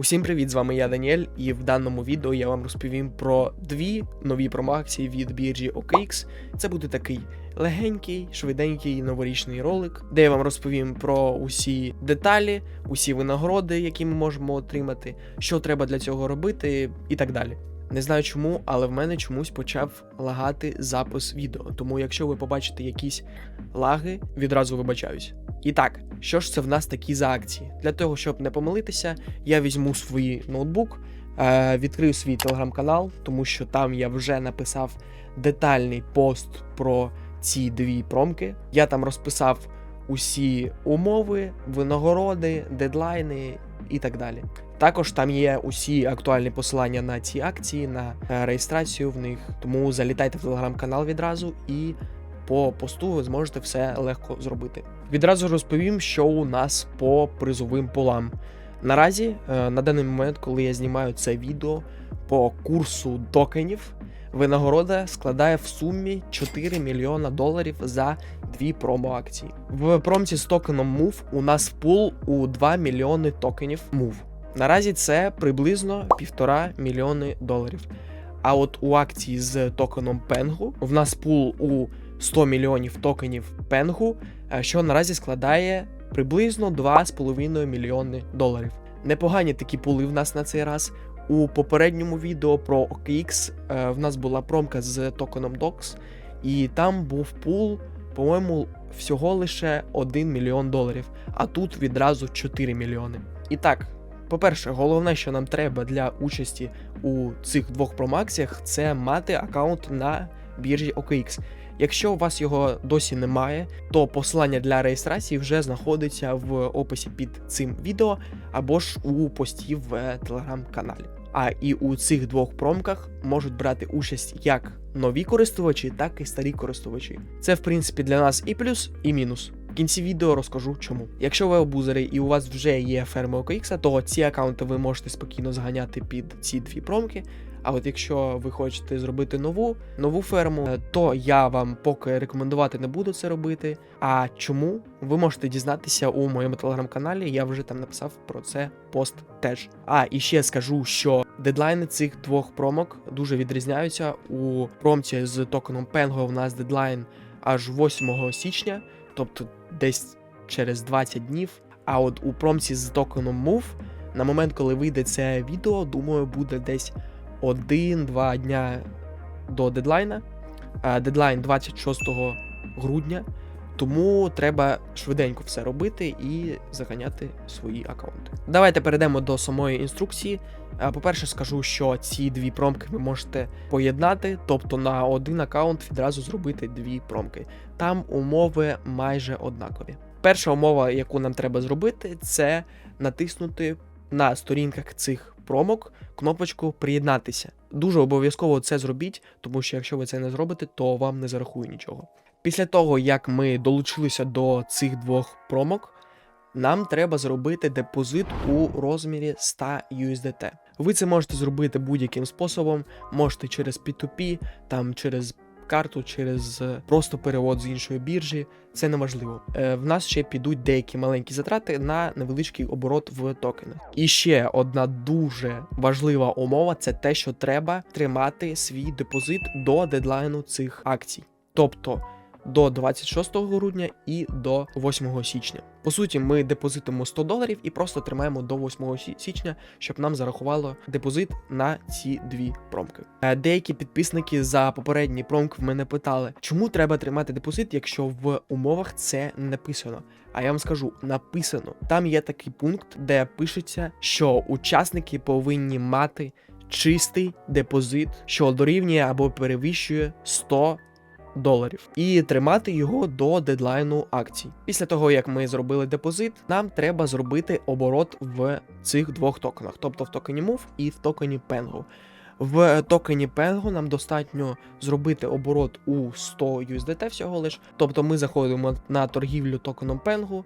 Усім привіт! З вами я Даніель, і в даному відео я вам розповім про дві нові промоакції від біржі OKX. Це буде такий легенький, швиденький новорічний ролик, де я вам розповім про усі деталі, усі винагороди, які ми можемо отримати, що треба для цього робити, і так далі. Не знаю чому, але в мене чомусь почав лагати запис відео. Тому якщо ви побачите якісь лаги, відразу вибачаюсь. І так, що ж це в нас такі за акції? Для того, щоб не помилитися, я візьму свій ноутбук, е, відкрию свій телеграм-канал, тому що там я вже написав детальний пост про ці дві промки. Я там розписав усі умови, винагороди, дедлайни і так далі. Також там є усі актуальні посилання на ці акції, на е, реєстрацію в них. Тому залітайте в телеграм-канал відразу і по посту ви зможете все легко зробити. Відразу розповім, що у нас по призовим полам. Наразі, е, на даний момент, коли я знімаю це відео по курсу токенів, винагорода складає в сумі 4 мільйона доларів за дві промо-акції. В промці з токеном MOVE у нас пул у 2 мільйони токенів MOVE. Наразі це приблизно 1,5 мільйони доларів. А от у акції з токеном Пенгу в нас пул у 100 мільйонів токенів Пенгу, е, що наразі складає приблизно 2,5 мільйони доларів. Непогані такі пули в нас на цей раз. У попередньому відео про OKX е, в нас була промка з токеном DOX, і там був пул, по-моєму, всього лише 1 мільйон доларів, а тут відразу 4 мільйони. І так, по-перше, головне, що нам треба для участі у цих двох промакціях, це мати аккаунт на біржі OKX. Якщо у вас його досі немає, то посилання для реєстрації вже знаходиться в описі під цим відео або ж у пості в телеграм-каналі. А і у цих двох промках можуть брати участь як нові користувачі, так і старі користувачі. Це в принципі для нас і плюс, і мінус. Кінці відео розкажу чому. Якщо ви обузери і у вас вже є ферми OKX, то ці аккаунти ви можете спокійно зганяти під ці дві промки. А от якщо ви хочете зробити нову нову ферму, е, то я вам поки рекомендувати не буду це робити. А чому ви можете дізнатися у моєму телеграм-каналі? Я вже там написав про це пост теж. А і ще скажу, що дедлайни цих двох промок дуже відрізняються. У промці з токеном Pengo в нас дедлайн аж 8 січня, тобто десь через 20 днів. А от у промці з токеном Move на момент, коли вийде це відео, думаю, буде десь один-два дня до дедлайна. Дедлайн 26 грудня. Тому треба швиденько все робити і заганяти свої аккаунти. Давайте перейдемо до самої інструкції. По-перше, скажу, що ці дві промки ви можете поєднати, тобто на один аккаунт відразу зробити дві промки. Там умови майже однакові. Перша умова, яку нам треба зробити, це натиснути на сторінках цих промок кнопочку приєднатися. Дуже обов'язково це зробіть, тому що якщо ви це не зробите, то вам не зарахує нічого. Після того, як ми долучилися до цих двох промок, нам треба зробити депозит у розмірі 100 USDT. Ви це можете зробити будь-яким способом, можете через P2P, там через карту через просто перевод з іншої біржі. Це неможливо. Е, в нас ще підуть деякі маленькі затрати на невеличкий оборот в токенах. І ще одна дуже важлива умова це те, що треба тримати свій депозит до дедлайну цих акцій. Тобто до 26 грудня і до 8 січня. По суті, ми депозитимо 100 доларів і просто тримаємо до 8 січня, щоб нам зарахувало депозит на ці дві промки. Е, деякі підписники за попередні промки в мене питали, чому треба тримати депозит, якщо в умовах це написано. А я вам скажу, написано. Там є такий пункт, де пишеться, що учасники повинні мати чистий депозит, що дорівнює або перевищує 100 доларів і тримати його до дедлайну акцій. Після того, як ми зробили депозит, нам треба зробити оборот в цих двох токенах, тобто в токені MOVE і в токені Pengo. В токені Pengo нам достатньо зробити оборот у 100 USDT всього лиш. Тобто ми заходимо на торгівлю токеном Pengo,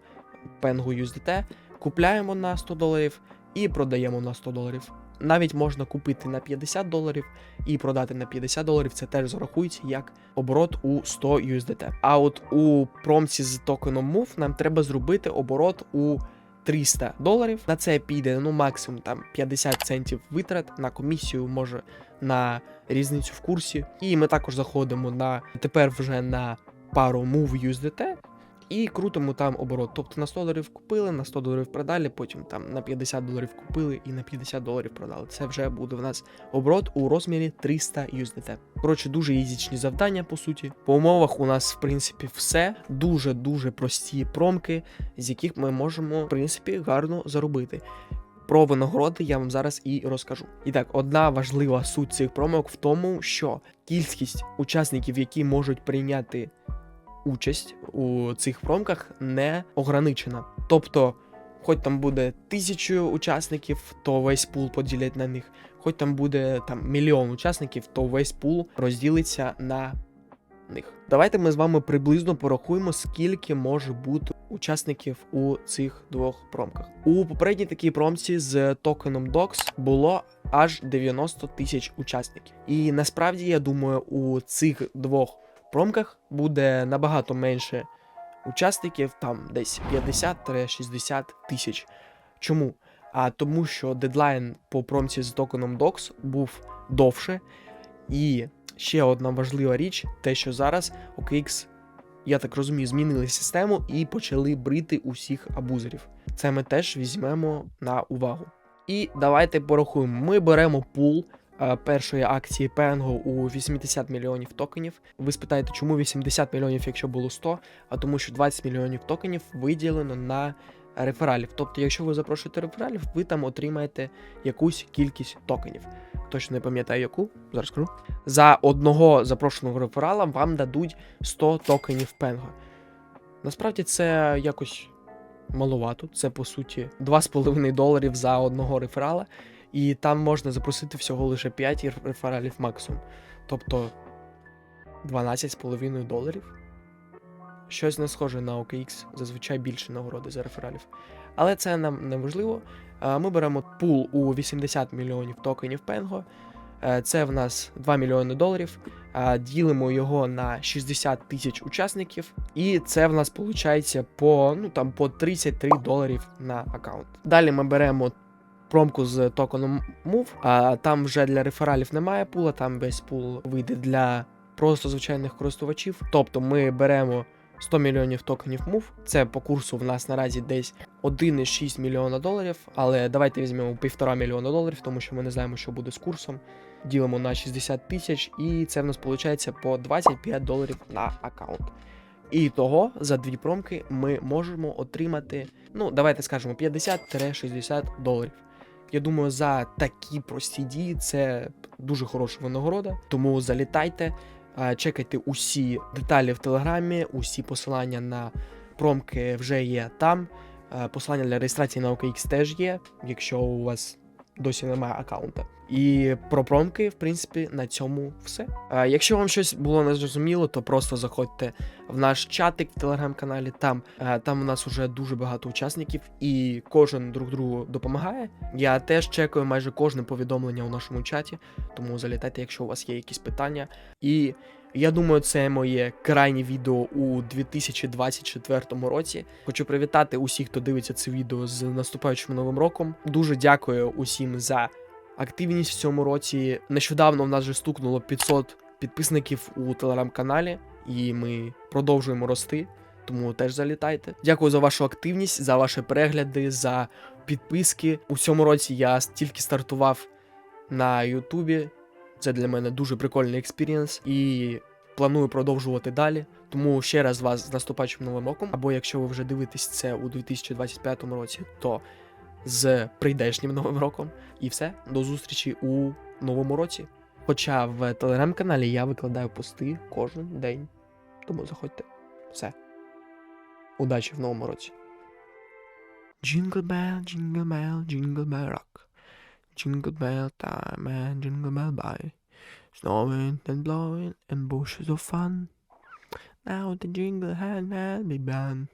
Pengo USDT, купляємо на 100 доларів і продаємо на 100 доларів. Навіть можна купити на 50 доларів і продати на 50 доларів. Це теж зарахується як оборот у 100 USDT. А от у промці з токеном MOVE нам треба зробити оборот у 300 доларів. На це піде ну максимум там 50 центів витрат на комісію, може на різницю в курсі. І ми також заходимо на тепер вже на пару Move USDT і крутимо там оборот. Тобто на 100 доларів купили, на 100 доларів продали, потім там на 50 доларів купили і на 50 доларів продали. Це вже буде в нас оборот у розмірі 300 USDT. Коротше, дуже ізічні завдання, по суті. По умовах у нас, в принципі, все дуже-дуже прості промки, з яких ми можемо, в принципі, гарно заробити. Про винагороди я вам зараз і розкажу. І так, одна важлива суть цих промок в тому, що кількість учасників, які можуть прийняти участь у цих промках, не ограничена. Тобто, хоч там буде тисячу учасників, то весь пул поділять на них. Хоч там буде там мільйон учасників, то весь пул розділиться на них. Давайте ми з вами приблизно порахуємо, скільки може бути учасників у цих двох промках. У попередній такій промці з токеном DOX було аж 90 тисяч учасників. І насправді я думаю, у цих двох промках буде набагато менше учасників, там десь 50-60 тисяч. Чому? А тому, що дедлайн по промці з токеном DOX був довше. І ще одна важлива річ: те, що зараз OKX, я так розумію, змінили систему і почали брити усіх абузерів. Це ми теж візьмемо на увагу. І давайте порахуємо. Ми беремо пул першої акції Пенго у 80 мільйонів токенів. Ви спитаєте, чому 80 мільйонів, якщо було 100, а тому що 20 мільйонів токенів виділено на рефералів. Тобто, якщо ви запрошуєте рефералів, ви там отримаєте якусь кількість токенів. Точно не пам'ятаю яку, зараз скажу. За одного запрошеного реферала вам дадуть 100 токенів Пенго. Насправді це якось маловато. Це по суті 2,5 доларів за одного реферала, і там можна запросити всього лише 5 рефералів максимум. Тобто 12,5 доларів. Щось не схоже на OKX, зазвичай більше нагороди за рефералів. Але це нам не важливо. Е, Ми беремо пул у 80 мільйонів токенів Пенго. Е, Це в нас 2 мільйони доларів. Е, Ділимо його на 60 тисяч учасників, і це в нас виходить по, ну, там, по 33 доларів на аккаунт. Далі ми беремо промку з токеном Move, а там вже для рефералів немає пула, там весь пул вийде для просто звичайних користувачів. Тобто ми беремо 100 мільйонів токенів MOVE. Це по курсу в нас наразі десь 1,6 мільйона доларів. Але давайте візьмемо 1,5 мільйона доларів, тому що ми не знаємо, що буде з курсом. Ділимо на 60 тисяч, і це в нас виходить по 25 доларів на аккаунт. І того за дві промки ми можемо отримати, ну давайте скажемо, 50-60 доларів. Я думаю, за такі прості дії це дуже хороша винагорода. Тому залітайте, чекайте усі деталі в телеграмі, усі посилання на промки вже є там. Посилання для реєстрації на OKX теж є, якщо у вас досі немає аккаунта. І про промки, в принципі, на цьому все. А, якщо вам щось було незрозуміло, то просто заходьте в наш чатик в телеграм-каналі. Там, а, там у нас вже дуже багато учасників, і кожен друг другу допомагає. Я теж чекаю майже кожне повідомлення у нашому чаті, тому залітайте, якщо у вас є якісь питання. І я думаю, це моє крайнє відео у 2024 році. Хочу привітати усіх, хто дивиться це відео з наступаючим новим роком. Дуже дякую усім за активність в цьому році. Нещодавно в нас вже стукнуло 500 підписників у телеграм-каналі, і ми продовжуємо рости. Тому теж залітайте. Дякую за вашу активність, за ваші перегляди, за підписки. У цьому році я тільки стартував на Ютубі. Це для мене дуже прикольний експірієнс і планую продовжувати далі. Тому ще раз вас з наступаючим новим роком. Або якщо ви вже дивитесь це у 2025 році, то з прийдешнім новим роком. І все, до зустрічі у новому році. Хоча в телеграм-каналі я викладаю пости кожен день. Тому заходьте. Все. Удачі в новому році. Jingle bell, jingle bell, jingle bell rock. Jingle bell time and jingle bell bye. Snowing and blowing and bushes of fun. Now the jingle hand has begun.